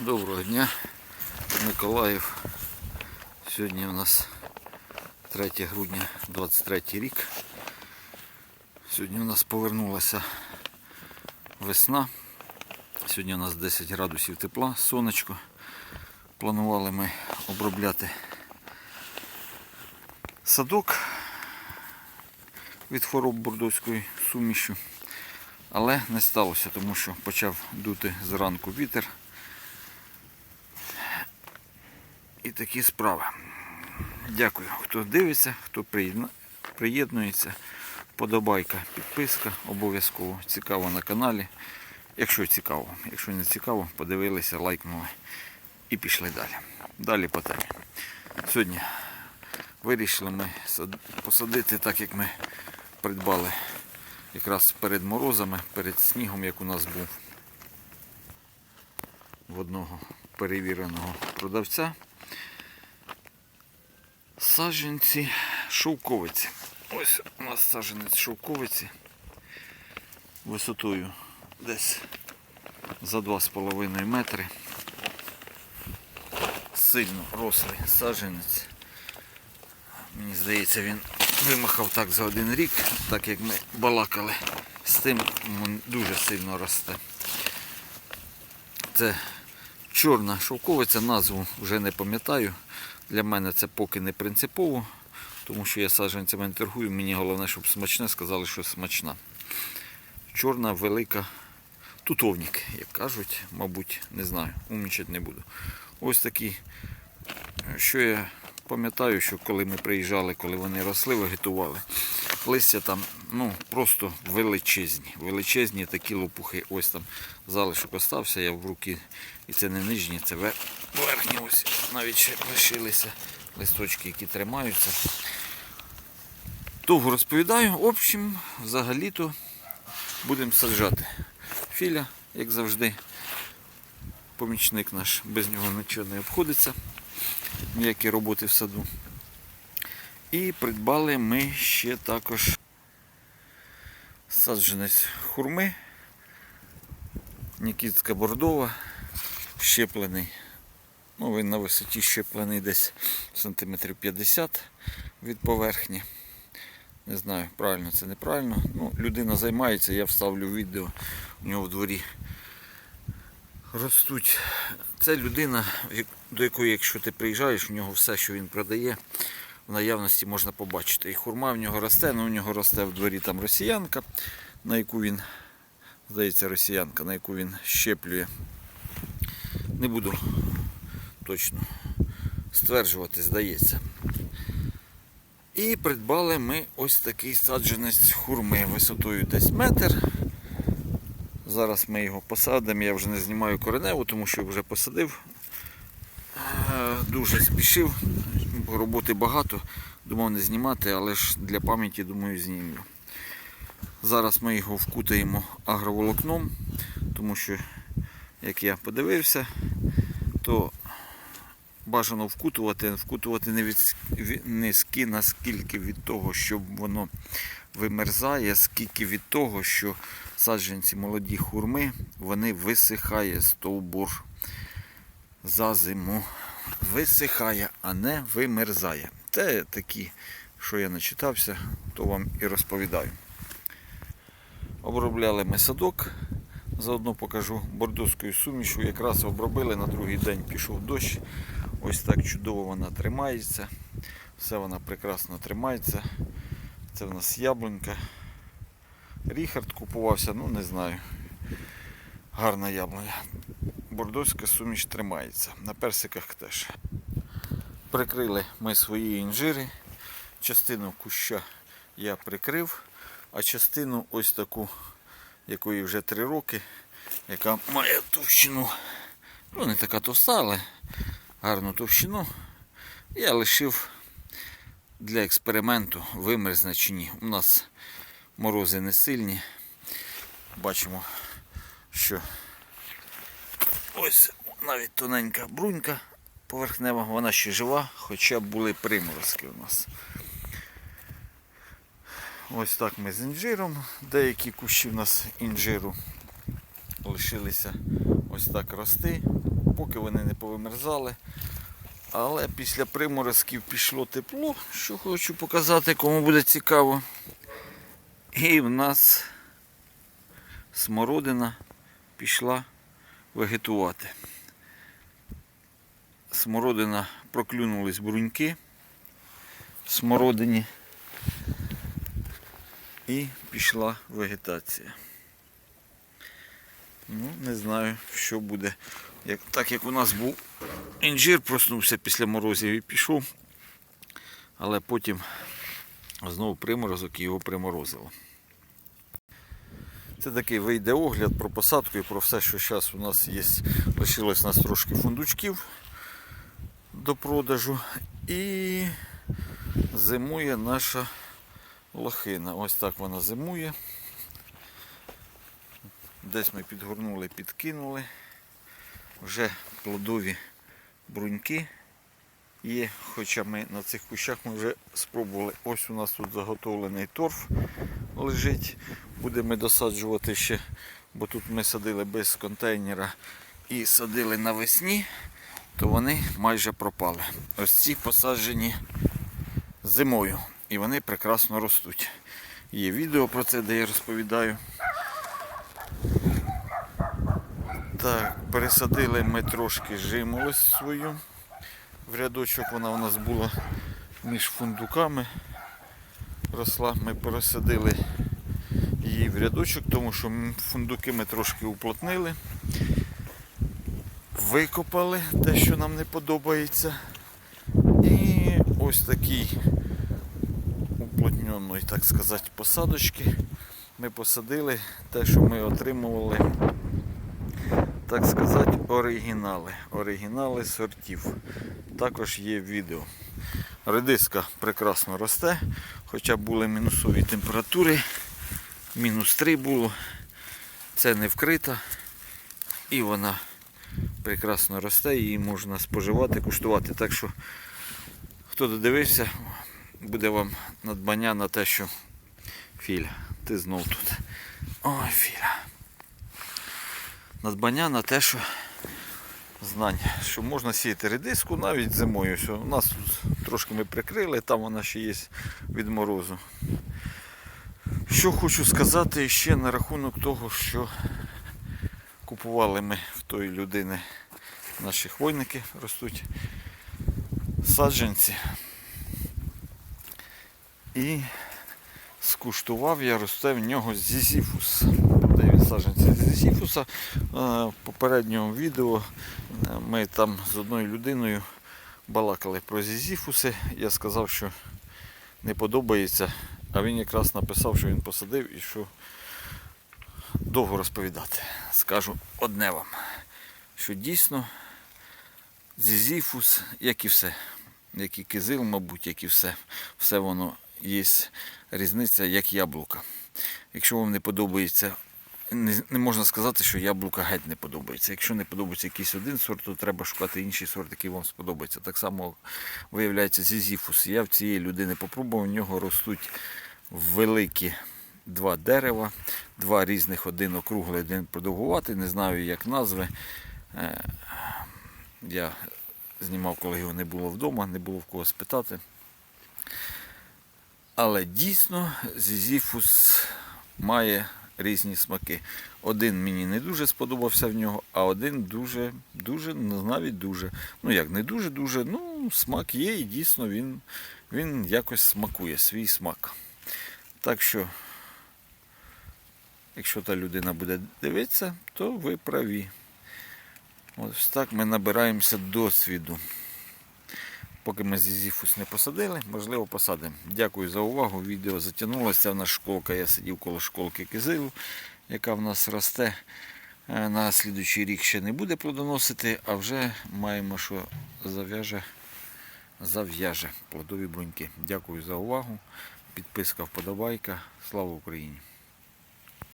Доброго дня, Миколаїв. Сьогодні у нас 3 грудня 23 рік. Сьогодні у нас повернулася весна. Сьогодні у нас 10 градусів тепла, сонечко. Планували ми обробляти садок від хвороб бордовської сумішю. Але не сталося, тому що почав дути зранку вітер. І такі справи. Дякую, хто дивиться, хто приєднується. Подобайка, підписка обов'язково. Цікаво на каналі. Якщо цікаво. Якщо не цікаво, подивилися, лайкнули і пішли далі. Далі по темі. Сьогодні вирішили ми посадити, так як ми придбали якраз перед морозами, перед снігом, як у нас був в одного перевіреного продавця. Саджанці шовковиці. Ось у нас саджанець шовковиці висотою десь за 2,5 метри. Сильно рослий саджанець. Мені здається, він вимахав так за один рік, так як ми балакали з тим, він дуже сильно росте. Це чорна шовковиця, назву вже не пам'ятаю. Для мене це поки не принципово, тому що я саджанцями не торгую. Мені головне, щоб смачне, сказали, що смачна. Чорна, велика, тутовник, як кажуть, мабуть, не знаю, умнічати не буду. Ось такі, що я пам'ятаю, що коли ми приїжджали, коли вони росли, вегетували, листя там ну, просто величезні. Величезні такі лопухи. Ось там залишок остався, я в руки. І це не нижні, це верхні. Ось навіть ще лишилися листочки, які тримаються. Довго розповідаю. В общем, взагалі-то будемо саджати. Філя, як завжди, помічник наш, без нього нічого не обходиться. Ніякі роботи в саду. І придбали ми ще також саджанець хурми. Нікітська бордова, щеплений. Ну, він на висоті щеплений десь сантиметрів 50 від поверхні. Не знаю, правильно це неправильно. Ну, людина займається, я вставлю відео у нього в дворі. Ростуть. Це людина, до якої, якщо ти приїжджаєш, у нього все, що він продає, в наявності можна побачити. І хурма в нього росте, ну у нього росте в дворі там росіянка, на яку він, здається, росіянка, на яку він щеплює. Не буду точно стверджувати, здається. І придбали ми ось такий саджанець хурми висотою десь метр. Зараз ми його посадимо. Я вже не знімаю кореневу, тому що вже посадив. Е, Дуже спішив, роботи багато. Думав не знімати, але ж для пам'яті, думаю, знімлю. Зараз ми його вкутаємо агроволокном, тому що, як я подивився, то бажано вкутувати, вкутувати не, від, ві- наскільки від того, щоб воно вимерзає, скільки від того, що саджанці молоді хурми, вони висихає стовбур за зиму. Висихає, а не вимерзає. Це такі, що я начитався, то вам і розповідаю. Обробляли ми садок. Заодно покажу бордоською сумішу. Якраз обробили, на другий день пішов дощ. Ось так чудово вона тримається. Все вона прекрасно тримається. Це в нас яблунька. Ріхард купувався, ну не знаю. Гарна яблуня. Бордоська суміш тримається. На персиках теж. Прикрили ми свої інжири. Частину куща я прикрив, а частину ось таку, якої вже 3 роки, яка має товщину. Ну, не така товста, але гарну товщину. Я лишив для експерименту, вимерзне чи ні. У нас морози не сильні. Бачимо, що ось навіть тоненька брунька поверхнева, вона ще жива, хоча були приморозки у нас. Ось так ми з інжиром. Деякі кущі у нас інжиру лишилися ось так рости. поки вони не повимерзали. Але після приморозків пішло тепло, що хочу показати, кому буде цікаво. І в нас смородина пішла вегетувати. Смородина проклюнулись бруньки в смородині і пішла вегетація. Ну, не знаю, що буде. Як, так як у нас був інжир, проснувся після морозів і пішов, але потім знову приморозок і його приморозило. Це такий вийде огляд про посадку і про все, що зараз у нас є. Лишилось у нас трошки фундучків до продажу. І зимує наша лохина. Ось так вона зимує. Десь ми підгорнули, підкинули. Вже плодові бруньки є, хоча ми на цих кущах ми вже спробували. Ось у нас тут заготовлений торф лежить. Будемо досаджувати ще, бо тут ми садили без контейнера і садили навесні, то вони майже пропали. Ось ці посаджені зимою і вони прекрасно ростуть. Є відео про це, де я розповідаю. Так, пересадили ми трошки жимолость свою. В рядочок вона у нас була між фундуками. Росла, ми пересадили її в рядочок, тому що фундуки ми трошки уплотнили. Викопали те, що нам не подобається. І ось такий уплотненої, так сказати, посадочки. Ми посадили те, що ми отримували так сказати, оригінали. Оригінали сортів. Також є відео. Редиска прекрасно росте, хоча були мінусові температури. Мінус 3 було. Це не вкрита. І вона прекрасно росте, її можна споживати, куштувати. Так що, хто додивився, буде вам надбання на те, що Філя, ти знов тут. Ой, Філя надбання на те, що знань, що можна сіяти редиску навіть зимою. Що у нас тут трошки ми прикрили, там вона ще є від морозу. Що хочу сказати ще на рахунок того, що купували ми в тої людини наші хвойники ростуть саджанці. І скуштував я росте в нього зізіфус. Саджанці зізіфуса. Е, В попередньому відео е, ми там з одною людиною балакали про зізіфуси. Я сказав, що не подобається, а він якраз написав, що він посадив і що довго розповідати. Скажу одне вам, що дійсно зізіфус, як і все, як і кизил, мабуть, як і все, все воно є різниця як яблука. Якщо вам не подобається, не, не можна сказати, що яблука геть не подобається. Якщо не подобається якийсь один сорт, то треба шукати інший сорт, який вам сподобається. Так само виявляється зізіфус. Я в цієї людини попробував, в нього ростуть великі два дерева, два різних, один округлий, один продовгуватий. Не знаю, як назви. Е, Я знімав, коли його не було вдома, не було в кого спитати. Але дійсно зізіфус має різні смаки. Один мені не дуже сподобався в нього, а один дуже, дуже, навіть дуже. Ну як, не дуже-дуже, ну, смак є і дійсно він, він якось смакує, свій смак. Так що, якщо та людина буде дивитися, то ви праві. Ось так ми набираємося досвіду. Поки ми зізіфус не посадили, можливо, посадимо. Дякую за увагу. Відео затягнулося. В нас школка. Я сидів коло школки кизилу, яка в нас росте. Е, На слідуючий рік ще не буде плодоносити, а вже маємо, що зав'яже, зав'яже плодові бруньки. Дякую за увагу. Підписка, вподобайка. Слава Україні!